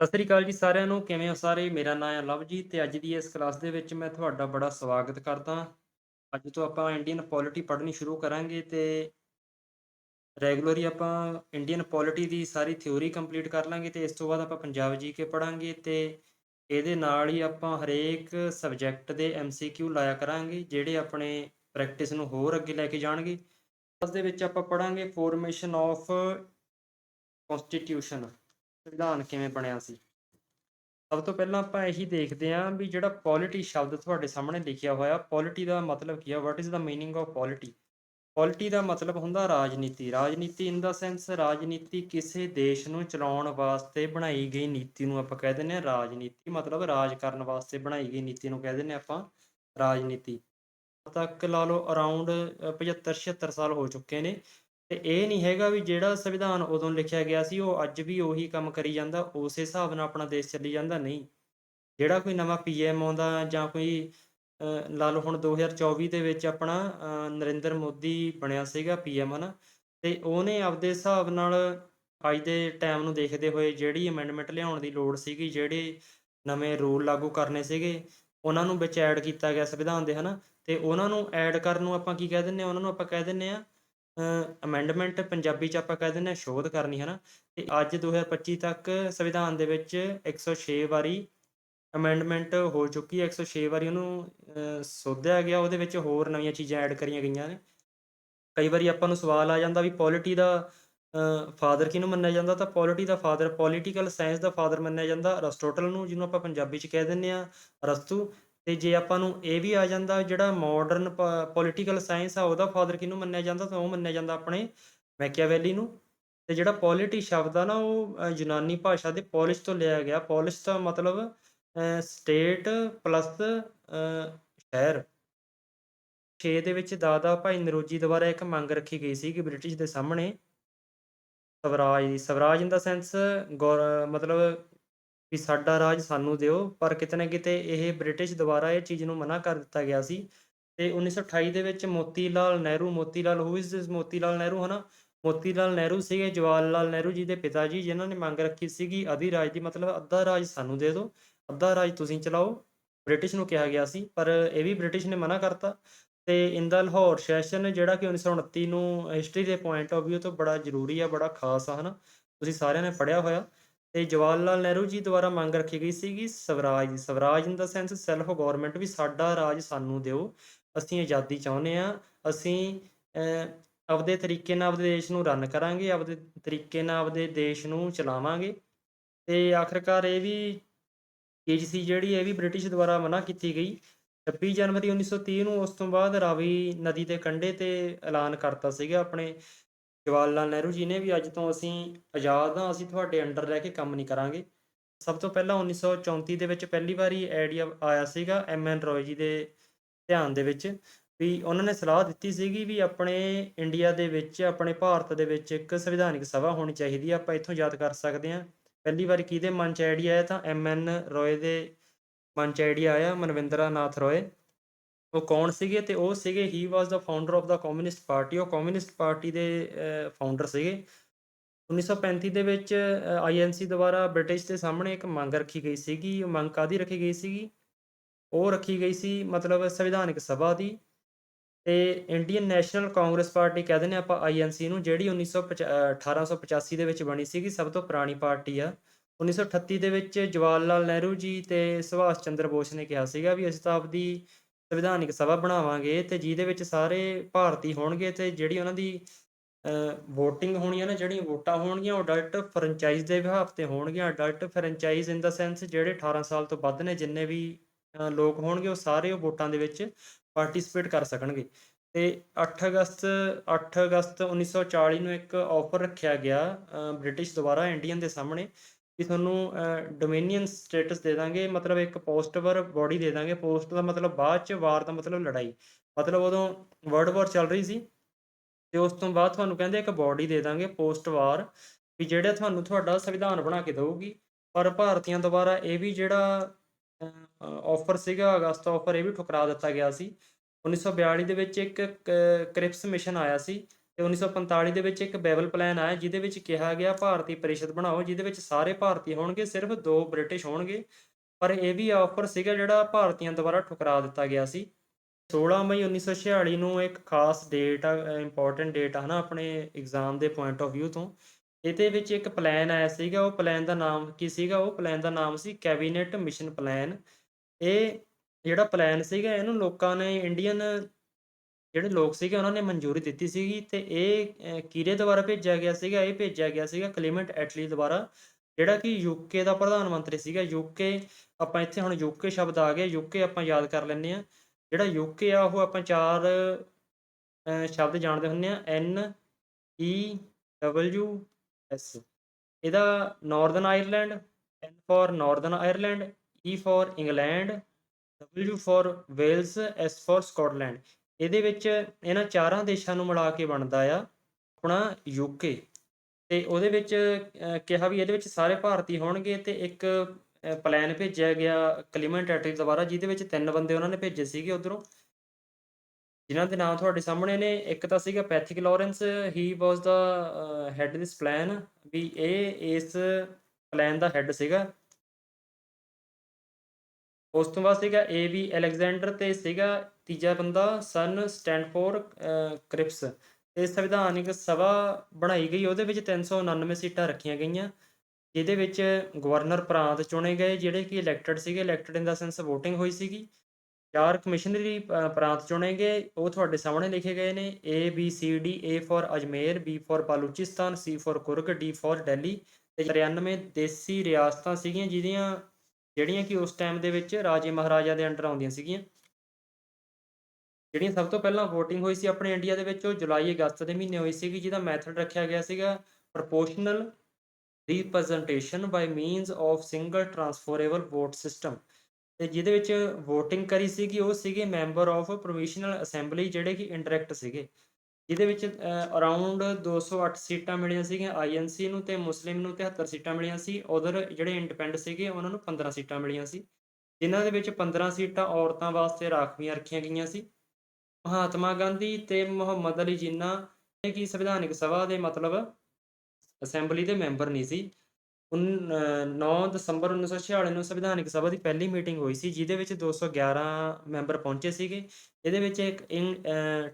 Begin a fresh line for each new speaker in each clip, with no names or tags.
ਸਤਿ ਸ੍ਰੀ ਅਕਾਲ ਜੀ ਸਾਰਿਆਂ ਨੂੰ, ਕਿਵੇਂ ਹੋ ਸਾਰੇ? ਮੇਰਾ ਨਾਮ ਹੈ ਲਵਜੀਤ ਤੇ ਅੱਜ ਦੀ ਇਸ ਕਲਾਸ ਦੇ ਵਿੱਚ ਮੈਂ ਤੁਹਾਡਾ ਬੜਾ ਸਵਾਗਤ ਕਰਦਾ ਅੱਜ ਤੋਂ ਆਪਾਂ ਇੰਡੀਅਨ ਪੋਲਿਟੀ ਪੜ੍ਹਨੀ ਸ਼ੁਰੂ ਕਰਾਂਗੇ ਤੇ ਰੈਗੂਲਰੀ ਆਪਾਂ ਇੰਡੀਅਨ ਪੋਲਿਟੀ ਦੀ ਸਾਰੀ ਥਿਉਰੀ ਕੰਪਲੀਟ ਕਰ ਲਾਂਗੇ ਤੇ ਇਸ ਤੋਂ ਬਾਅਦ ਆਪਾਂ ਪੰਜਾਬ ਜੀਕੇ ਪੜਾਂਗੇ ਤੇ ਇਹਦੇ ਨਾਲ ਹੀ ਆਪਾਂ ਹਰੇਕ ਸਬਜੈਕਟ ਦੇ ਐਮਸੀਕਿਊ ਲਾਇਆ ਕਰਾਂਗੇ, ਜਿਹੜੇ ਆਪਣੇ ਪ੍ਰੈਕਟਿਸ ਨੂੰ ਹੋਰ ਅੱਗੇ ਲੈ ਕੇ ਜਾਣਗੇ। ਉਸ ਦੇ ਵਿੱਚ ਆਪਾਂ ਪੜਾਂਗੇ ਫਾਰਮੇਸ਼ਨ ਆਫ ਕਨਸਟੀਟਿਊਸ਼ਨ ਸੰਵਿਧਾਨ ਕਿਵੇਂ ਬਣਿਆ ਸੀ? ਸਭ ਤੋਂ ਪਹਿਲਾਂ ਆਪਾਂ ਇਹੀ ਦੇਖਦੇ ਹਾਂ ਵੀ ਜਿਹੜਾ ਪੋਲਿਟੀ ਸ਼ਬਦ ਤੁਹਾਡੇ ਸਾਹਮਣੇ ਲਿਖਿਆ ਹੋਇਆ ਪੋਲਿਟੀ ਦਾ ਮਤਲਬ ਕੀ ਹੈ what is the meaning of polity polity ਦਾ ਮਤਲਬ ਹੁੰਦਾ ਰਾਜਨੀਤੀ। ਰਾਜਨੀਤੀ ਇਨ ਦਾ ਸੈਂਸ ਰਾਜਨੀਤੀ ਕਿਸੇ ਦੇਸ਼ ਨੂੰ ਚਲਾਉਣ ਵਾਸਤੇ ਬਣਾਈ ਗਈ ਨੀਤੀ ਨੂੰ ਆਪਾਂ ਕਹਿ ਦਿੰਦੇ ਹਾਂ। ਰਾਜਨੀਤੀ ਮਤਲਬ ਰਾਜ ਕਰਨ ਵਾਸਤੇ ਬਣਾਈ ਗਈ ਨੀਤੀ ਨੂੰ ਕਹਿ ਦਿੰਦੇ ਹਾਂ ਆਪਾਂ ਰਾਜਨੀਤੀ। ਤੱਕ ਲਾ ਲਓ ਅਰਾਊਂਡ 75 76 ਸਾਲ ਹੋ ਚੁੱਕੇ ਨੇ। ਤੇ ਇਹ ਨਹੀਂ ਹੈਗਾ ਵੀ ਜਿਹੜਾ ਸੰਵਿਧਾਨ ਉਦੋਂ ਲਿਖਿਆ ਗਿਆ ਸੀ, ਉਹ ਅੱਜ ਵੀ ਉਹੀ ਕੰਮ ਕਰੀ ਜਾਂਦਾ, ਉਸੇ ਹਿਸਾਬ ਨਾਲ ਆਪਣਾ ਦੇਸ਼ ਚੱਲੀ ਜਾਂਦਾ, ਨਹੀਂ। ਜਿਹੜਾ ਕੋਈ ਨਵਾਂ ਪੀਐਮ ਆਉਂਦਾ ਜਾਂ ਕੋਈ ਲਾ ਲਓ ਹੁਣ 2024 ਦੇ ਵਿੱਚ ਆਪਣਾ ਨਰਿੰਦਰ ਮੋਦੀ ਬਣਿਆ ਸੀਗਾ ਪੀਐਮ ਹਨਾ, ਤੇ ਉਹਨੇ ਆਪਦੇ ਹਿਸਾਬ ਨਾਲ ਅੱਜ ਦੇ ਟਾਈਮ ਨੂੰ ਦੇਖਦੇ ਹੋਏ ਜਿਹੜੀ ਅਮੈਂਡਮੈਂਟ ਲਿਆਉਣ ਦੀ ਲੋੜ ਸੀਗੀ, ਜਿਹੜੇ ਨਵੇਂ ਰੂਲ ਲਾਗੂ ਕਰਨੇ ਸੀਗੇ, ਉਹਨਾਂ ਨੂੰ ਵਿੱਚ ਐਡ ਕੀਤਾ ਗਿਆ ਸੰਵਿਧਾਨ ਦੇ ਹਨਾ, ਤੇ ਉਹਨਾਂ ਨੂੰ ਐਡ ਕਰਨ ਨੂੰ ਆਪਾਂ ਕੀ ਕਹਿ ਦਿੰਦੇ ਆ ਉਹਨਾਂ ਨੂੰ ਆਪਾਂ ਕਹਿ ਦਿੰਦੇ ਆ ਅਮੈਂਡਮੈਂਟ ਪੰਜਾਬੀ ਚ ਆਪਾਂ ਕਹਿ ਦਿੰਦੇ ਆ ਸ਼ੋਧ ਕਰਨੀ ਹੈ ਨਾ ਤੇ ਅੱਜ 2025 ਤੱਕ ਸੰਵਿਧਾਨ ਦੇ ਵਿੱਚ 106 ਵਾਰੀ ਅਮੈਂਡਮੈਂਟ ਹੋ ਚੁੱਕੀ ਹੈ 106 ਵਾਰੀ ਉਹਨੂੰ ਸੋਧਿਆ ਗਿਆ, ਉਹਦੇ ਵਿੱਚ ਹੋਰ ਨਵੀਆਂ ਚੀਜ਼ਾਂ ਐਡ ਕਰੀਆਂ ਗਈਆਂ ਨੇ। ਕਈ ਵਾਰੀ ਆਪਾਂ ਨੂੰ ਸਵਾਲ ਆ ਜਾਂਦਾ ਵੀ ਪੋਲਿਟੀ ਦਾ ਫਾਦਰ ਕਿਹਨੂੰ ਮੰਨਿਆ ਜਾਂਦਾ? ਤਾਂ ਪੋਲਿਟੀ ਦਾ ਫਾਦਰ ਪੋਲੀਟੀਕਲ ਸਾਇੰਸ ਦਾ ਫਾਦਰ ਮੰਨਿਆ ਜਾਂਦਾ। ਅਰਸਟੋਟਲ ਨੂੰ, ਜਿਹਨੂੰ ਆਪਾਂ ਪੰਜਾਬੀ ਚ ਕਹਿ ਦਿੰਦੇ ਆ ਅਰਸਤੂ ਤੇ ਜੇ ਆਪਾਂ ਨੂੰ ਇਹ ਵੀ ਆ ਜਾਂਦਾ ਜਿਹੜਾ ਮਾਡਰਨ ਪੋਲੀਟੀਕਲ ਸਾਇੰਸ ਆ, ਉਹਦਾ ਫਾਦਰ ਕਿਹਨੂੰ ਮੰਨਿਆ ਜਾਂਦਾ? ਤਾਂ ਉਹ ਮੰਨਿਆ ਜਾਂਦਾ ਆਪਣੇ ਮੈਕੀਆਵੈਲੀ ਨੂੰ। ਤੇ ਜਿਹੜਾ ਪੋਲਿਟੀ ਸ਼ਬਦ ਆ ਨਾ, ਉਹ ਯੂਨਾਨੀ ਭਾਸ਼ਾ ਦੇ ਪੋਲਿਸ਼ ਤੋਂ ਲਿਆ ਗਿਆ। ਪੋਲਿਸ਼ ਦਾ ਮਤਲਬ ਸਟੇਟ ਪਲੱਸ ਸ਼ਹਿਰ। 6 ਦੇ ਵਿੱਚ ਦਾਦਾ ਭਾਈ ਨਰੋਜੀ ਦੁਆਰਾ ਇੱਕ ਮੰਗ ਰੱਖੀ ਗਈ ਸੀ ਕਿ ਬ੍ਰਿਟਿਸ਼ ਦੇ ਸਾਹਮਣੇ ਸਵਰਾਜ ਦੀ, ਸਵਰਾਜ ਇਨ ਦਾ ਸੈਂਸ ਮਤਲਬ ਵੀ ਸਾਡਾ ਰਾਜ ਸਾਨੂੰ ਦਿਓ। ਪਰ ਕਿਤੇ ਨਾ ਕਿਤੇ ਇਹ ਬ੍ਰਿਟਿਸ਼ ਦੁਆਰਾ ਇਹ ਚੀਜ਼ ਨੂੰ ਮਨਾ ਕਰ ਦਿੱਤਾ ਗਿਆ ਸੀ। ਤੇ 1928 ਦੇ ਵਿੱਚ Moti Lal Nehru Moti Lal who is this Moti Lal Nehru, ਹਨਾ? ਮੋਤੀ ਲਾਲ ਨਹਿਰੂ ਸੀਗੇ ਜਵਾਹਰ ਲਾਲ ਨਹਿਰੂ ਜੀ ਦੇ ਪਿਤਾ ਜੀ, ਜਿਨ੍ਹਾਂ ਨੇ ਮੰਗ ਰੱਖੀ ਸੀਗੀ ਅਧੀ ਰਾਜ ਦੀ ਮਤਲਬ ਅੱਧਾ ਰਾਜ ਸਾਨੂੰ ਦੇ ਦਿਓ ਅੱਧਾ ਰਾਜ ਤੁਸੀਂ ਚਲਾਓ, ਬ੍ਰਿਟਿਸ਼ ਨੂੰ ਕਿਹਾ ਗਿਆ ਸੀ। ਪਰ ਇਹ ਵੀ ਬ੍ਰਿਟਿਸ਼ ਨੇ ਮਨਾ ਕਰਤਾ। ਤੇ ਇਨ ਲਾਹੌਰ ਸੈਸ਼ਨ ਜਿਹੜਾ ਕਿ 1929 ਨੂੰ ਹਿਸਟਰੀ ਦੇ ਪੁਆਇੰਟ ਆਫ View ਤੋਂ ਬੜਾ ਜ਼ਰੂਰੀ ਆ, ਬੜਾ ਖਾਸ ਆ, ਹਨਾ? ਤੁਸੀਂ ਸਾਰਿਆਂ ਨੇ ਪੜ੍ਹਿਆ ਹੋਇਆ। ਤੇ ਜਵਾਹਰ ਲਾਲ ਨਹਿਰੂ ਜੀ ਦੁਆਰਾ ਮੰਗ ਰੱਖੀ ਗਈ ਸੀਗੀ, ਸਵਰਾਜ ਦੀ swaraj in the sense self government ਵੀ ਸਾਡਾ ਰਾਜ ਸਾਨੂੰ ਦਿਓ, ਅਸੀਂ ਆਜ਼ਾਦੀ ਚਾਹੁੰਦੇ ਆ ਅਸੀਂ ਆਪਦੇ ਤਰੀਕੇ ਨਾਲ ਆਪਦੇ ਦੇਸ਼ ਨੂੰ ਰਨ ਕਰਾਂਗੇ, ਆਪਦੇ ਤਰੀਕੇ ਨਾਲ ਆਪਦੇ ਦੇਸ਼ ਨੂੰ ਚਲਾਵਾਂਗੇ ਤੇ ਆਖਰਕਾਰ ਇਹ ਵੀ ਚੀਜ਼ ਜਿਹੜੀ ਇਹ ਵੀ ਬ੍ਰਿਟਿਸ਼ ਦੁਆਰਾ ਮਨਾ ਕੀਤੀ ਗਈ 26 ਜਨਵਰੀ 1930 ਨੂੰ ਉਸ ਤੋਂ ਬਾਅਦ ਰਾਵੀ ਨਦੀ ਦੇ ਕੰਢੇ ਤੇ ਐਲਾਨ ਕਰਤਾ ਸੀਗਾ ਆਪਣੇ ਜਵਾਹਰ ਲਾਲ ਨਹਿਰੂ ਜੀ ਨੇ ਵੀ ਅੱਜ ਤੋਂ ਅਸੀਂ ਆਜ਼ਾਦ ਹਾਂ, ਅਸੀਂ ਤੁਹਾਡੇ ਅੰਡਰ ਰਹਿ ਕੇ ਕੰਮ ਨਹੀਂ ਕਰਾਂਗੇ। ਸਭ ਤੋਂ ਪਹਿਲਾਂ 1934 ਦੇ ਵਿੱਚ ਪਹਿਲੀ ਵਾਰੀ ਆਈਡੀਆ ਆਇਆ ਸੀਗਾ ਐਮ ਐਨ ਰੋਏ ਜੀ ਦੇ ਧਿਆਨ ਦੇ ਵਿੱਚ ਵੀ ਉਹਨਾਂ ਨੇ ਸਲਾਹ ਦਿੱਤੀ ਸੀਗੀ ਵੀ ਆਪਣੇ ਇੰਡੀਆ ਦੇ ਵਿੱਚ, ਆਪਣੇ ਭਾਰਤ ਦੇ ਵਿੱਚ ਇੱਕ ਸੰਵਿਧਾਨਿਕ ਸਭਾ ਹੋਣੀ ਚਾਹੀਦੀ ਆ, ਆਪਾਂ ਇੱਥੋਂ ਯਾਦ ਕਰ ਸਕਦੇ ਹਾਂ। ਪਹਿਲੀ ਵਾਰੀ ਕਿਹਦੇ ਮਨ 'ਚ ਆਈਡੀਆ ਆਇਆ ਤਾਂ ਐਮ ਐਨ ਰੋਏ ਦੇ ਮਨ 'ਚ ਆਈਡੀਆ ਆਇਆ ਮਨਵਿੰਦਰਾ ਨਾਥ ਰੋਏ ਉਹ ਕੌਣ ਸੀਗੇ ਤੇ ਉਹ ਸੀਗੇ he was the founder of the communist party ਉਹ ਕਮਿਊਨਿਸਟ ਪਾਰਟੀ ਦੇ ਫਾਊਂਡਰ ਸੀਗੇ। 1935 ਦੇ ਵਿੱਚ ਆਈਐਨਸੀ ਦੁਆਰਾ ਬ੍ਰਿਟਿਸ਼ ਦੇ ਸਾਹਮਣੇ ਇੱਕ ਮੰਗ ਰੱਖੀ ਗਈ ਸੀਗੀ। ਉਹ ਮੰਗ ਕਾਦੀ ਰੱਖੀ ਗਈ ਸੀਗੀ? ਉਹ ਰੱਖੀ ਗਈ ਸੀ ਮਤਲਬ ਸੰਵਿਧਾਨਿਕ ਸਭਾ ਦੀ। ਤੇ ਇੰਡੀਅਨ ਨੈਸ਼ਨਲ ਕਾਂਗਰਸ ਪਾਰਟੀ ਕਹਿ ਦਿੰਦੇ ਆਪਾਂ ਆਈਐਨਸੀ ਨੂੰ, ਜਿਹੜੀ 1985 1885 ਦੇ ਵਿੱਚ ਬਣੀ ਸੀਗੀ, ਸਭ ਤੋਂ ਪੁਰਾਣੀ ਪਾਰਟੀ ਆ। 1938 ਦੇ ਵਿੱਚ ਜਵਾਹਰ ਲਾਲ ਨਹਿਰੂ ਜੀ ਤੇ ਸੁਭਾਸ਼ ਚੰਦਰ ਬੋਸ ਨੇ ਕਿਹਾ ਸੀਗਾ ਵੀ ਅਸੀਂ ਤਾਂ ਆਪਦੀ ਸੰਵਿਧਾਨਿਕ ਸਭਾ ਬਣਾਵਾਂਗੇ ਤੇ ਜਿਹਦੇ ਵਿੱਚ ਸਾਰੇ ਭਾਰਤੀ ਹੋਣਗੇ ਤੇ ਜਿਹੜੀ ਉਹਨਾਂ ਦੀ ਵੋਟਿੰਗ ਹੋਣੀ ਹੈ ਨਾ, ਜਿਹੜੀਆਂ ਵੋਟਾਂ ਹੋਣਗੀਆਂ, ਉਹ ਡਾਇਰੈਕਟ ਫਰੈਂਚਾਈਜ਼ ਦੇ ਵਿਭਾਗ ਤੇ ਹੋਣਗੀਆਂ। Adult franchise in the sense ਜਿਹੜੇ 18 ਸਾਲ ਤੋਂ ਵੱਧ ਨੇ, ਜਿੰਨੇ ਵੀ ਲੋਕ ਹੋਣਗੇ, ਉਹ ਸਾਰੇ ਉਹ ਵੋਟਾਂ ਦੇ ਵਿੱਚ ਪਾਰਟਿਸਿਪੇਟ ਕਰ ਸਕਣਗੇ। ਤੇ 8 ਅਗਸਤ 8 ਅਗਸਤ 1940 ਨੂੰ ਇੱਕ ਆਫਰ ਰੱਖਿਆ ਗਿਆ ਬ੍ਰਿਟਿਸ਼ ਦੁਆਰਾ ਇੰਡੀਅਨ ਦੇ ਸਾਹਮਣੇ। ਕਿ ਤੁਹਾਨੂੰ ਡੋਮਿਨੀਅਨ ਸਟੇਟਸ ਦੇ ਦਾਂਗੇ, ਮਤਲਬ ਇੱਕ ਪੋਸਟ ਵਰ ਬੋਡੀ ਦੇ ਦਾਂਗੇ। ਪੋਸਟ ਦਾ ਮਤਲਬ ਬਾਅਦ ਚ ਵਾਰ ਦਾ ਮਤਲਬ ਲੜਾਈ। ਮਤਲਬ ਉਦੋਂ ਵਰਲਡ ਵਾਰ ਚੱਲ ਰਹੀ ਸੀ ਤੇ ਉਸ ਤੋਂ ਬਾਅਦ ਤੁਹਾਨੂੰ ਕਹਿੰਦੇ ਇੱਕ ਬੋਡੀ ਦੇ ਦਾਂਗੇ ਪੋਸਟ ਵਾਰ ਵੀ ਜਿਹੜਾ ਤੁਹਾਨੂੰ ਤੁਹਾਡਾ ਸੰਵਿਧਾਨ ਬਣਾ ਕੇ ਦੇਊਗੀ। ਪਰ ਭਾਰਤੀਆਂ ਦੁਆਰਾ ਇਹ ਵੀ ਜਿਹੜਾ ਆਫਰ ਸੀਗਾ, ਅਗਸਤ ਆਫਰ ਇਹ ਵੀ ਠੁਕਰਾ ਦਿੱਤਾ ਗਿਆ ਸੀ। 1942 ਦੇ ਵਿੱਚ ਇੱਕ ਕ੍ਰਿਪਸ ਮਿਸ਼ਨ ਆਇਆ ਸੀ। ਤੇ 1945 ਦੇ ਵਿੱਚ ਇੱਕ ਬੈਬਲ ਪਲਾਨ ਆਇਆ, ਜਿਹਦੇ ਵਿੱਚ ਕਿਹਾ ਗਿਆ ਭਾਰਤੀ ਪਰਿਸ਼ਦ ਬਣਾਓ, ਜਿਹਦੇ ਵਿੱਚ ਸਾਰੇ ਭਾਰਤੀ ਹੋਣਗੇ, ਸਿਰਫ ਦੋ ਬ੍ਰਿਟਿਸ਼ ਹੋਣਗੇ। ਪਰ ਇਹ ਵੀ ਆਫਰ ਸੀਗਾ ਜਿਹੜਾ ਭਾਰਤੀਆਂ ਦੁਆਰਾ ਠੁਕਰਾ ਦਿੱਤਾ ਗਿਆ ਸੀ। 16 ਮਈ 1946 ਨੂੰ ਇੱਕ ਖਾਸ ਡੇਟ ਆ ਇੰਪੋਰਟੈਂਟ ਡੇਟ ਆ ਹਨਾ, ਆਪਣੇ ਐਗਜ਼ਾਮ ਦੇ ਪੁਆਇੰਟ ਆਫ View ਤੋਂ। ਇਹਦੇ ਵਿੱਚ ਇੱਕ ਪਲਾਨ ਆਇਆ ਸੀਗਾ, ਉਹ ਪਲਾਨ ਦਾ ਨਾਮ ਕੀ ਸੀਗਾ? ਉਹ ਪਲਾਨ ਦਾ ਨਾਮ ਸੀ ਕੈਬਨਿਟ ਮਿਸ਼ਨ ਪਲਾਨ ਇਹ ਜਿਹੜਾ ਪਲਾਨ ਸੀਗਾ, ਇਹਨੂੰ ਲੋਕਾਂ ਨੇ ਇੰਡੀਅਨ ਜਿਹੜੇ ਲੋਕ ਸੀਗੇ ਉਹਨਾਂ ਨੇ ਮਨਜ਼ੂਰੀ ਦਿੱਤੀ ਸੀਗੀ ਤੇ ਇਹ ਕਿਰੇ ਦੁਆਰਾ ਭੇਜਿਆ ਗਿਆ ਸੀਗਾ? ਇਹ ਭੇਜਿਆ ਗਿਆ ਸੀਗਾ ਕਲੀਮੈਂਟ ਐਟਲੀ ਦੁਆਰਾ, ਜਿਹੜਾ ਕਿ ਯੂਕੇ ਦਾ ਪ੍ਰਧਾਨ ਮੰਤਰੀ ਸੀਗਾ। ਯੂਕੇ ਆਪਾਂ ਇੱਥੇ ਹੁਣ ਯੂਕੇ ਸ਼ਬਦ ਆ ਗਿਆ ਯੂਕੇ ਆਪਾਂ ਯਾਦ ਕਰ ਲੈਂਦੇ ਆ ਜਿਹੜਾ ਯੂਕੇ ਆ, ਉਹ ਆਪਾਂ ਚਾਰ ਸ਼ਬਦ ਜਾਣਦੇ ਹੁੰਦੇ ਆ ਐਨ, ਈ, ਡਬਲਯੂ, ਐਸ। ਇਹਦਾ Northern Ireland, N for Northern Ireland, E for England, W for Wales, S for Scotland ਇਹਦੇ ਵਿੱਚ ਇਹਨਾਂ ਚਾਰਾਂ ਦੇਸ਼ਾਂ ਨੂੰ ਮਿਲਾ ਕੇ ਬਣਦਾ ਆ ਆਪਣਾ ਯੂਕੇ ਤੇ ਉਹਦੇ ਵਿੱਚ ਕਿਹਾ ਵੀ ਇਹਦੇ ਵਿੱਚ ਸਾਰੇ ਭਾਰਤੀ ਹੋਣਗੇ ਤੇ ਇੱਕ ਪਲਾਨ ਭੇਜਿਆ ਗਿਆ ਕਲੀਮੈਂਟ ਐਟਲੀ ਦੁਆਰਾ, ਜਿਹਦੇ ਵਿੱਚ ਤਿੰਨ ਬੰਦੇ ਉਹਨਾਂ ਨੇ ਭੇਜੇ ਸੀਗੇ ਉਧਰੋਂ। ਜਿਨ੍ਹਾਂ ਦੇ ਨਾਮ ਤੁਹਾਡੇ ਸਾਹਮਣੇ ਨੇ, ਇੱਕ ਤਾਂ ਸੀਗਾ Pethick Lawrence he was the head this plan ਵੀ ਇਹ ਇਸ ਪਲਾਨ ਦਾ ਹੈਡ ਸੀਗਾ। ਉਸ ਤੋਂ ਬਾਅਦ ਸੀਗਾ ਏ ਵੀ ਅਲੈਗਜ਼ੈਂਡਰ ਤੇ ਸੀਗਾ ਤੀਜਾ ਬੰਦਾ ਸਨ ਸਟੈਂਡਫੋਰ ਕ੍ਰਿਪਸ। ਇਹ ਸੰਵਿਧਾਨਿਕ ਸਭਾ ਬਣਾਈ ਗਈ, ਉਹਦੇ ਵਿੱਚ 399 ਸੀਟਾਂ ਰੱਖੀਆਂ ਗਈਆਂ, ਜਿਹਦੇ ਵਿੱਚ ਗਵਰਨਰ ਪ੍ਰਾਂਤ ਚੁਣੇ ਗਏ, ਜਿਹੜੇ ਕਿ ਇਲੈਕਟਡ ਸੀਗੇ elected in the sense VOTING ਹੋਈ ਸੀਗੀ। ਚਾਰ ਕਮਿਸ਼ਨਰੀ ਪ੍ਰਾਂਤ ਚੁਣੇ ਗਏ, ਉਹ ਤੁਹਾਡੇ ਸਾਹਮਣੇ ਲਿਖੇ ਗਏ ਨੇ, A, B, C, D, A for Ajmer, B for Baluchistan, C for Coorg D for Delhi. ਤੇ 93 ਦੇਸੀ ਰਿਆਸਤਾਂ ਸੀਗੀਆਂ, ਜਿਹਦੀਆਂ, ਜਿਹੜੀਆਂ ਕਿ ਉਸ ਟਾਈਮ ਦੇ ਵਿੱਚ ਰਾਜੇ ਮਹਾਰਾਜਾ ਦੇ ਅੰਡਰ ਆਉਂਦੀਆਂ ਸੀਗੀਆਂ। ਜਿਹੜੀਆਂ ਸਭ ਤੋਂ ਪਹਿਲਾਂ VOTING ਹੋਈ ਸੀ ਆਪਣੇ ਇੰਡੀਆ ਦੇ ਵਿੱਚ, ਉਹ ਜੁਲਾਈ ਅਗਸਤ ਦੇ ਮਹੀਨੇ ਹੋਈ ਸੀਗੀ, ਜਿਹਦਾ ਮੈਥਡ ਰੱਖਿਆ ਗਿਆ ਸੀਗਾ proportional representation by means of single transferable vote system ਤੇ ਜਿਹਦੇ ਵਿੱਚ VOTING ਕਰੀ ਸੀਗੀ, ਉਹ ਸੀਗੇ ਮੈਂਬਰ ਆਫ ਪ੍ਰੋਵਿਸ਼ਨਲ ਅਸੈਂਬਲੀ ਜਿਹੜੇ ਕਿ ਇੰਡਾਇਰੈਕਟ ਸੀਗੇ। ਜਿਹਦੇ ਵਿੱਚ ਅਰਾਊਂਡ 208 ਸੀਟਾਂ ਮਿਲੀਆਂ ਸੀਗੀਆਂ ਆਈਐਨਸੀ ਨੂੰ ਤੇ ਮੁਸਲਿਮ ਨੂੰ 73 ਸੀਟਾਂ ਮਿਲੀਆਂ ਸੀ। ਉਧਰ ਜਿਹੜੇ ਇੰਡੀਪੈਂਡ ਸੀਗੇ, ਉਹਨਾਂ ਨੂੰ 15 ਸੀਟਾਂ ਮਿਲੀਆਂ ਸੀ। ਜਿਨ੍ਹਾਂ ਦੇ ਵਿੱਚ 15 ਸੀਟਾਂ ਔਰਤਾਂ ਵਾਸਤੇ ਰਾਖਵੀਆਂ ਰੱਖੀਆਂ ਗਈਆਂ ਸੀ। ਮਹਾਤਮਾ ਗਾਂਧੀ ਤੇ ਮੁਹੰਮਦ ਅਲੀ ਜਿੰਨਾ ਇਹ ਕੀ ਸੰਵਿਧਾਨਿਕ ਸਭਾ ਦੇ ਮਤਲਬ ਅਸੈਂਬਲੀ ਦੇ ਮੈਂਬਰ ਨਹੀਂ ਸੀ 9 ਦਸੰਬਰ 1946 ਨੂੰ ਸੰਵਿਧਾਨਕ ਸਭਾ ਦੀ ਪਹਿਲੀ ਮੀਟਿੰਗ ਹੋਈ ਸੀ, ਜਿਹਦੇ ਵਿੱਚ 211 ਮੈਂਬਰ ਪਹੁੰਚੇ ਸੀਗੇ। ਇਹਦੇ ਵਿੱਚ ਇੱਕ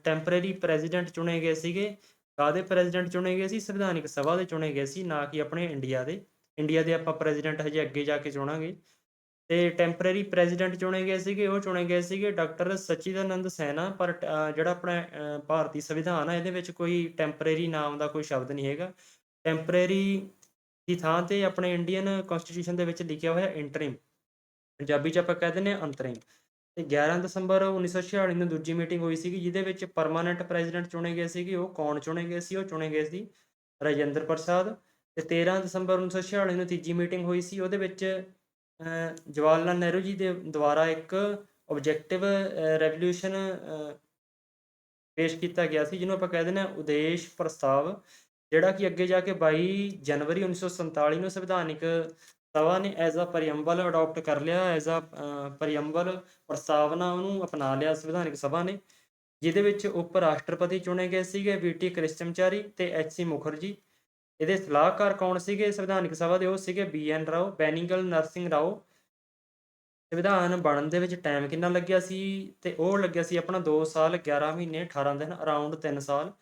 ਟੈਂਪਰੇਰੀ ਪ੍ਰੈਜ਼ੀਡੈਂਟ ਚੁਣੇ ਗਏ ਸੀਗੇ। ਕਾਦੇ ਪ੍ਰੈਜ਼ੀਡੈਂਟ ਚੁਣੇ ਗਏ ਸੀ? ਸੰਵਿਧਾਨਿਕ ਸਭਾ ਦੇ ਚੁਣੇ ਗਏ ਸੀ, ਨਾ ਕਿ ਆਪਣੇ ਇੰਡੀਆ ਦੇ। ਇੰਡੀਆ ਦੇ ਆਪਾਂ ਪ੍ਰੈਜ਼ੀਡੈਂਟ ਹਜੇ ਅੱਗੇ ਜਾ ਕੇ ਚੁਣਾਂਗੇ। ਤੇ ਟੈਂਪਰੇਰੀ ਪ੍ਰੈਜ਼ੀਡੈਂਟ ਚੁਣੇ ਗਏ ਸੀਗੇ ਉਹ ਚੁਣੇ ਗਏ ਸੀਗੇ ਡਾਕਟਰ ਸਚਿਦਾਨੰਦ ਸੈਨਾ ਪਰ ਅ, ਜਿਹੜਾ ਆਪਣਾ ਅ, ਭਾਰਤੀ ਸੰਵਿਧਾਨ ਆ ਇਹਦੇ ਵਿੱਚ ਕੋਈ ਟੈਂਪਰੇਰੀ ਨਾਮ ਦਾ ਕੋਈ ਸ਼ਬਦ ਨਹੀਂ ਹੈਗਾ। ਟੈਂਪਰੇਰੀ ਦੀ ਥਾਂ ਤੇ ਆਪਣੇ ਇੰਡੀਅਨ ਕਨਸਟੀਟਿਊਸ਼ਨ ਦੇ ਵਿੱਚ ਲਿਖਿਆ ਹੋਇਆ ਇੰਟਰਿਮ ਪੰਜਾਬੀ ਚ ਆਪਾਂ ਕਹਿ ਦਿੰਦੇ ਹਾਂ ਅੰਤਰਿਮ। ਤੇ 11 ਦਸੰਬਰ 1946 ਨੂੰ ਦੂਜੀ ਮੀਟਿੰਗ ਹੋਈ ਸੀਗੀ ਜਿਹਦੇ ਵਿੱਚ ਪਰਮਾਨੈਂਟ ਪ੍ਰੈਜ਼ੀਡੈਂਟ ਚੁਣੇ ਗਏ ਸੀਗੇ। ਉਹ ਕੌਣ ਚੁਣੇ ਗਏ ਸੀ? ਉਹ ਚੁਣੇ ਗਏ ਸੀ ਰਾਜਿੰਦਰ ਪ੍ਰਸਾਦ। ਤੇ 13 ਦਸੰਬਰ 1946 ਨੂੰ ਤੀਜੀ ਮੀਟਿੰਗ ਹੋਈ ਸੀ। ਉਹਦੇ ਵਿੱਚ ਜਵਾਹਰ ਲਾਲ ਨਹਿਰੂ ਜੀ ਦੇ ਦੁਆਰਾ ਇੱਕ ਆਬਜੈਕਟਿਵ ਰੈਵੋਲੂਸ਼ਨ ਪੇਸ਼ ਕੀਤਾ ਗਿਆ ਸੀ, ਜਿਹਨੂੰ ਆਪਾਂ ਕਹਿ ਦਿੰਦੇ ਹਾਂ ਉਦੇਸ਼ ਪ੍ਰਸਤਾਵ, ਜਿਹੜਾ ਕਿ ਅੱਗੇ ਜਾ ਕੇ 22 ਜਨਵਰੀ 1947 ਨੂੰ ਸੰਵਿਧਾਨਿਕ ਸਭਾ ਨੇ ਐਜ਼ ਅ ਪ੍ਰੀਐਮਬਲ ਅਡਾਪਟ ਕਰ ਲਿਆ ਐਜ਼ ਅ ਪ੍ਰੀਐਮਬਲ ਪ੍ਰਸਤਾਵਨਾ ਉਹਨੂੰ ਅਪਣਾ ਲਿਆ ਸੰਵਿਧਾਨਿਕ ਸਭਾ ਨੇ, ਜਿਹਦੇ ਵਿੱਚ ਉਪ ਰਾਸ਼ਟਰਪਤੀ ਚੁਣੇ ਗਏ ਸੀਗੇ ਵੀਟੀ ਕ੍ਰਿਸ਼ਚਮਚਾਰੀ ਤੇ ਐਚ ਸੀ ਮੁਖਰਜੀ। ਇਹਦੇ ਸਲਾਹਕਾਰ ਕੌਣ ਸੀਗੇ? ਸੰਵਿਧਾਨਕ ਸਭਾ ਦੇ ਉਹ ਸੀਗੇ ਬੀ ਐਨ ਰਾਓ, ਬੈਨਿੰਗਲ ਨਰਸਿੰਘ ਰਾਓ। ਸੰਵਿਧਾਨ ਬਣਨ ਦੇ ਵਿੱਚ ਟਾਈਮ ਕਿੰਨਾ ਲੱਗਿਆ ਸੀ? ਤੇ ਉਹ ਲੱਗਿਆ ਸੀ ਆਪਣਾ 2 ਸਾਲ 11 ਮਹੀਨੇ 18 ਦਿਨ ਅਰਾਊਂਡ 3 ਸਾਲ।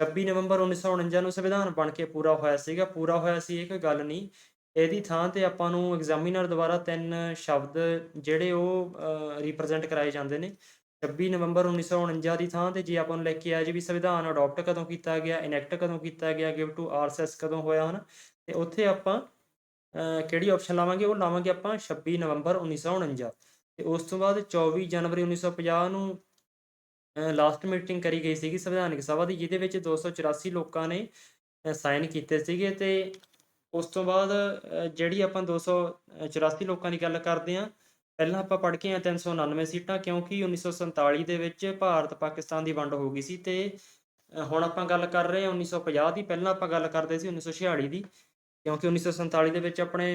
26 ਨਵੰਬਰ 1949 ਨੂੰ ਸੰਵਿਧਾਨ ਬਣ ਕੇ ਪੂਰਾ ਹੋਇਆ ਸੀਗਾ। ਪੂਰਾ ਹੋਇਆ ਸੀ, ਇਹ ਕੋਈ ਗੱਲ ਨਹੀਂ। ਇਹਦੀ ਥਾਂ ਤੇ ਆਪਾਂ ਨੂੰ ਐਗਜ਼ਾਮੀਨਰ ਦੁਆਰਾ ਤਿੰਨ ਸ਼ਬਦ ਜਿਹੜੇ ਉਹ ਰਿਪਰੈਜ਼ੈਂਟ ਕਰਾਏ ਜਾਂਦੇ ਨੇ। 26 ਨਵੰਬਰ 1949 ਦੀ ਥਾਂ ਤੇ ਜੇ ਆਪਾਂ ਨੂੰ ਲੈ ਕੇ ਆਇਆ ਜੀ ਵੀ ਸੰਵਿਧਾਨ ਅਡਾਪਟ ਕਦੋਂ ਕੀਤਾ ਗਿਆ ਇਨੈਕਟ ਕਦੋਂ ਕੀਤਾ ਗਿਆ ਗਿਵ ਟੂ ਆਰਐਸਐਸ ਕਦੋਂ ਹੋਇਆ ਹਨ, ਤੇ ਉੱਥੇ ਆਪਾਂ ਕਿਹੜੀ ਆਪਸ਼ਨ ਲਾਵਾਂਗੇ? ਉਹ ਲਾਵਾਂਗੇ ਆਪਾਂ 26 ਨਵੰਬਰ 1949 ਤੇ ਉਸ ਤੋਂ ਬਾਅਦ 24 ਜਨਵਰੀ 1950 ਨੂੰ ਲਾਸਟ ਮੀਟਿੰਗ ਕਰੀ ਗਈ ਸੀਗੀ ਸੰਵਿਧਾਨਿਕ ਸਭਾ ਦੀ, ਜਿਹਦੇ ਵਿੱਚ 284 ਲੋਕਾਂ ਨੇ ਸਾਈਨ ਕੀਤੇ ਸੀਗੇ ਤੇ ਉਸ ਤੋਂ ਬਾਅਦ ਜਿਹੜੀ ਆਪਾਂ 284 ਲੋਕਾਂ ਦੀ ਗੱਲ ਕਰਦੇ ਹਾਂ ਪਹਿਲਾਂ ਆਪਾਂ ਪੜ੍ਹ ਕੇ ਆਏ 399 ਸੀਟਾਂ, ਕਿਉਂਕਿ 1947 ਦੇ ਵਿੱਚ ਭਾਰਤ ਪਾਕਿਸਤਾਨ ਦੀ ਵੰਡ ਹੋ ਗਈ ਸੀ ਤੇ ਹੁਣ ਆਪਾਂ ਗੱਲ ਕਰ ਰਹੇ ਹਾਂ 1950 ਦੀ, ਪਹਿਲਾਂ ਆਪਾਂ ਗੱਲ ਕਰਦੇ ਸੀ 1946 ਦੀ, ਕਿਉਂਕਿ 1947 ਦੇ ਵਿੱਚ ਆਪਣੇ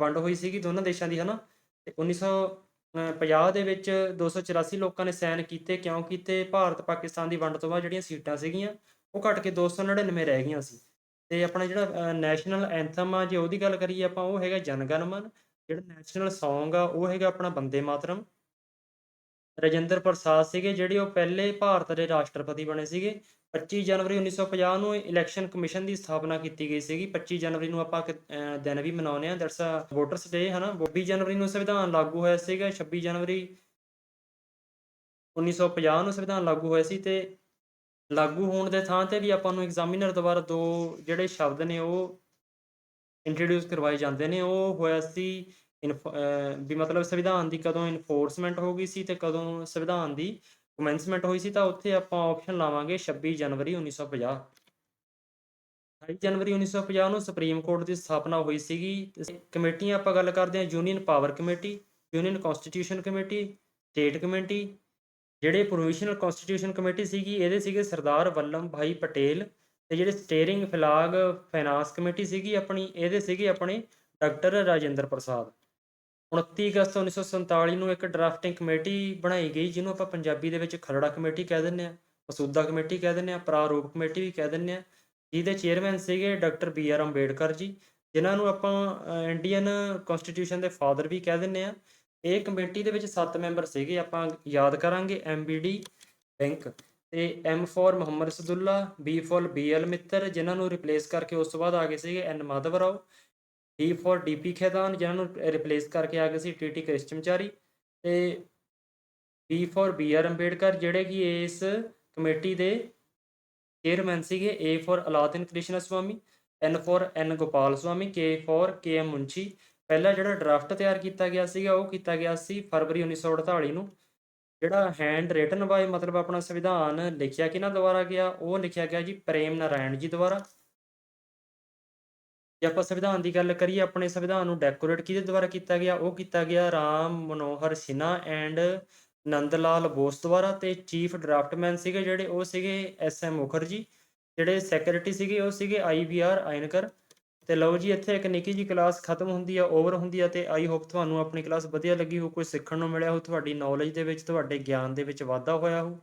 ਵੰਡ ਹੋਈ ਸੀਗੀ ਦੋਨਾਂ ਦੇਸ਼ਾਂ ਦੀ, ਹਨਾ? ਤੇ 1950 ਦੇ ਵਿੱਚ 284 ਲੋਕਾਂ ਨੇ ਸਾਈਨ ਕੀਤੇ, ਕਿਉਂਕਿ ਤੇ ਭਾਰਤ ਪਾਕਿਸਤਾਨ ਦੀ ਵੰਡ ਤੋਂ ਬਾਅਦ ਜਿਹੜੀਆਂ ਸੀਟਾਂ ਸੀਗੀਆਂ, ਉਹ ਘਟ ਕੇ 299 ਰਹਿ ਗਈਆਂ ਸੀ। ਤੇ ਆਪਣਾ ਜਿਹੜਾ ਨੈਸ਼ਨਲ ਐਂਥਮ ਆ ਜੇ ਉਹਦੀ ਗੱਲ ਕਰੀਏ ਆਪਾਂ, ਉਹ ਹੈਗਾ ਜਨ ਜਿਹੜਾ ਨੈਸ਼ਨਲ Song ਆ, ਉਹ ਹੈਗਾ ਆਪਣਾ ਬੰਦੇ ਮਾਤਰਮ। ਰਾਜਿੰਦਰ ਪ੍ਰਸਾਦ ਸੀਗੇ ਜਿਹੜੇ ਉਹ ਪਹਿਲੇ ਭਾਰਤ ਦੇ ਰਾਸ਼ਟਰਪਤੀ ਬਣੇ ਸੀਗੇ। 25 ਜਨਵਰੀ 1950 ਨੂੰ ਇਲੈਕਸ਼ਨ ਕਮਿਸ਼ਨ ਦੀ ਸਥਾਪਨਾ ਕੀਤੀ ਗਈ ਸੀਗੀ। 25 ਜਨਵਰੀ ਨੂੰ ਆਪਾਂ ਦਿਨ ਵੀ ਮਨਾਉਂਦੇ ਆ ਦੈਟਸ ਅ ਵੋਟਰਸ ਡੇ ਹਨਾ? 22 ਜਨਵਰੀ ਨੂੰ ਸੰਵਿਧਾਨ ਲਾਗੂ ਹੋਇਆ ਸੀਗਾ। 26 ਜਨਵਰੀ 1950 ਨੂੰ ਸੰਵਿਧਾਨ ਲਾਗੂ ਹੋਇਆ ਸੀ ਤੇ ਲਾਗੂ ਹੋਣ ਦੇ ਥਾਂ ਤੇ ਵੀ ਆਪਾਂ ਨੂੰ ਐਗਜ਼ਾਮੀਨਰ ਦੁਆਰਾ ਦੋ ਜਿਹੜੇ ਸ਼ਬਦ ਨੇ ਉਹ ਇੰਟਰੋਡਿਊਸ ਕਰਵਾਏ ਜਾਂਦੇ ਨੇ, ਉਹ ਹੋਇਆ ਸੀ ਇਨਫ- ਵੀ ਮਤਲਬ ਸੰਵਿਧਾਨ ਦੀ ਕਦੋਂ ਇਨਫੋਰਸਮੈਂਟ ਹੋ ਗਈ ਸੀ ਤੇ ਕਦੋਂ ਸੰਵਿਧਾਨ ਦੀ ਕਮੈਂਸਮੈਂਟ ਹੋਈ ਸੀ ਤਾਂ ਉੱਥੇ ਆਪਾਂ ਆਪਸ਼ਨ ਲਾਵਾਂਗੇ 26 ਜਨਵਰੀ 1950 28 ਜਨਵਰੀ 1950 ਨੂੰ ਸੁਪਰੀਮ ਕੋਰਟ ਦੀ ਸਥਾਪਨਾ ਹੋਈ ਸੀਗੀ। ਕਮੇਟੀਆਂ ਆਪਾਂ ਗੱਲ ਕਰਦੇ ਹਾਂ union power committee union constitution committee state committee, ਜਿਹੜੇ ਪ੍ਰੋਵੀਸ਼ਨਲ ਕਨਸਟੀਟਿਊਸ਼ਨ ਕਮੇਟੀ ਸੀਗੀ, ਇਹਦੇ ਸੀਗੇ ਸਰਦਾਰ ਵੱਲਭ ਭਾਈ ਪਟੇਲ ਤੇ ਜਿਹੜੇ ਸਟੀਅਰਿੰਗ ਫਲਾਗ ਫਾਈਨਾਂਸ ਕਮੇਟੀ ਸੀਗੀ ਆਪਣੀ, ਇਹਦੇ ਸੀਗੇ ਆਪਣੇ ਡਾਕਟਰ ਰਾਜਿੰਦਰ ਪ੍ਰਸਾਦ। 29 ਅਗਸਤ 1947 ਨੂੰ ਇੱਕ ਡਰਾਫਟਿੰਗ ਕਮੇਟੀ ਬਣਾਈ ਗਈ, ਜਿਹਨੂੰ ਆਪਾਂ ਪੰਜਾਬੀ ਦੇ ਵਿੱਚ ਖਰੜਾ ਕਮੇਟੀ ਕਹਿ ਦਿੰਦੇ ਆ ਮਸੂਦਾ ਕਮੇਟੀ ਕਹਿ ਦਿੰਦੇ ਆ ਪ੍ਰਾਰੂਪ ਕਮੇਟੀ ਵੀ ਕਹਿ ਦਿੰਦੇ ਆ ਜਿਹਦੇ ਚੇਅਰਮੈਨ ਸੀਗੇ doctor B R Ambedkar ji, ਜਿਨ੍ਹਾਂ ਨੂੰ ਆਪਾਂ ਇੰਡੀਅਨ ਕਨਸਟੀਟਿਊਸ਼ਨ ਦੇ ਫਾਦਰ ਵੀ ਕਹਿ ਦਿੰਦੇ ਆ ਇਹ ਕਮੇਟੀ ਦੇ ਵਿੱਚ 7 ਮੈਂਬਰ ਸੀਗੇ, ਆਪਾਂ ਯਾਦ ਕਰਾਂਗੇ ਐਮਬੀਡੀ ਬੈਂਕ। ਤੇ M4 ਮੁਹੰਮਦ ਸਦੁੱਲਾ B4 BL ਮਿੱਤਰ, ਜਿਨ੍ਹਾਂ ਨੂੰ ਰਿਪਲੇਸ ਕਰਕੇ ਉਸ ਤੋਂ ਬਾਅਦ ਆ ਗਏ ਸੀਗੇ ਐਨ ਮਾਧਵ ਰਾਓ D4 DP ਖੇਦਾਨ ਜਿਨ੍ਹਾਂ ਨੂੰ ਰਿਪਲੇਸ ਕਰਕੇ ਆ ਗਏ ਸੀ TT ਕ੍ਰਿਸ਼ਚਮਚਾਰੀ ਤੇ B4 BR ਅੰਬੇਡਕਰ, ਜਿਹੜੇ ਕਿ ਇਸ ਕਮੇਟੀ ਦੇ ਚੇਅਰਮੈਨ ਸੀਗੇ A4 Aladdin Krishna Swami N4 N Gopal Swami K4 KM ਮੁੰਸ਼ੀ ਪਹਿਲਾ ਜਿਹੜਾ ਡਰਾਫਟ ਤਿਆਰ ਕੀਤਾ ਗਿਆ ਸੀਗਾ, ਉਹ ਕੀਤਾ ਗਿਆ ਸੀ ਫਰਵਰੀ 1948 ਨੂੰ। ਜਿਹੜਾ ਹੈਂਡ ਰਿਟਨ ਬਾਏ ਮਤਲਬ ਆਪਣਾ ਸੰਵਿਧਾਨ ਲਿਖਿਆ ਕਿਹਨਾਂ ਦੁਆਰਾ ਗਿਆ, ਉਹ ਲਿਖਿਆ ਗਿਆ ਜੀ ਪ੍ਰੇਮ ਨਾਰਾਇਣ ਜੀ ਦੁਆਰਾ। ਜੇ ਆਪਾਂ ਸੰਵਿਧਾਨ ਦੀ ਗੱਲ ਕਰੀਏ, ਆਪਣੇ ਸੰਵਿਧਾਨ ਨੂੰ ਡੈਕੋਰੇਟ ਕਿਹਦੇ ਦੁਆਰਾ ਕੀਤਾ ਗਿਆ? ਉਹ ਕੀਤਾ ਗਿਆ ਰਾਮ ਮਨੋਹਰ ਸਿਨਹਾ ਐਂਡ ਨੰਦ ਲਾਲ ਬੋਸ ਦੁਆਰਾ ਤੇ ਚੀਫ ਡਰਾਫਟਮੈਨ ਸੀਗੇ ਜਿਹੜੇ, ਉਹ ਸੀਗੇ ਐਸ ਐਮ ਮੁਖਰਜੀ, ਜਿਹੜੇ ਸੈਕਟਰੀ ਸੀਗੇ, ਉਹ ਸੀਗੇ ਆਈ ਵੀ ਆਰ ਆਇਨਕਰ। ਤੇ ਲਓ ਜੀ, ਇੱਥੇ ਇੱਕ ਨਿੱਕੀ ਜੀ ਕਲਾਸ ਖਤਮ ਹੁੰਦੀ ਆ ਓਵਰ ਹੁੰਦੀ ਆ ਤੇ ਆਈ ਹੋਪ ਤੁਹਾਨੂੰ ਆਪਣੀ ਕਲਾਸ ਵਧੀਆ ਲੱਗੀ ਹੋ ਕੋਈ ਸਿੱਖਣ ਨੂੰ ਮਿਲਿਆ ਹੋ ਤੁਹਾਡੀ ਨੌਲੇਜ ਦੇ ਵਿੱਚ, ਤੁਹਾਡੇ ਗਿਆਨ ਦੇ ਵਿੱਚ ਵਾਧਾ ਹੋਇਆ ਹੋ